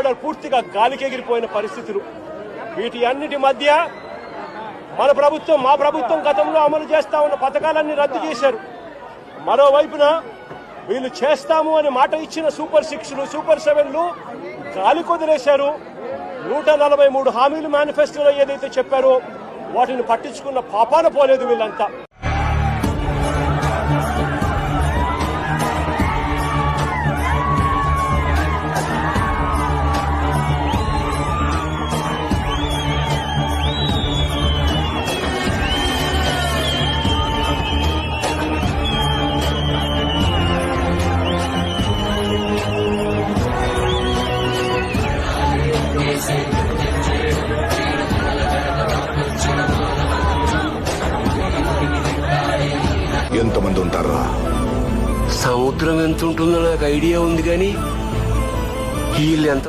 Order పూర్తిగా గాలికెగిరిపోయిన పరిస్థితులు. వీటి అన్నిటి మధ్య మన ప్రభుత్వం మా ప్రభుత్వం గతంలో అమలు చేస్తా ఉన్న పథకాలన్నీ రద్దు చేశారు. మరోవైపున వీళ్ళు చేస్తాము అని మాట ఇచ్చిన సూపర్ సిక్స్లు సూపర్ సెవెన్లు గాలి కుదిరేశారు నూట నలభై మూడు హామీలు మేనిఫెస్టోలో ఏదైతే చెప్పారో వాటిని పట్టించుకున్న పాపాన పోలేదు వీళ్ళంతా. ఎంతమంది ఉంటారా? సముద్రం ఎంత ఉంటుందో నాకు ఐడియా ఉంది కానీ వీళ్ళు ఎంత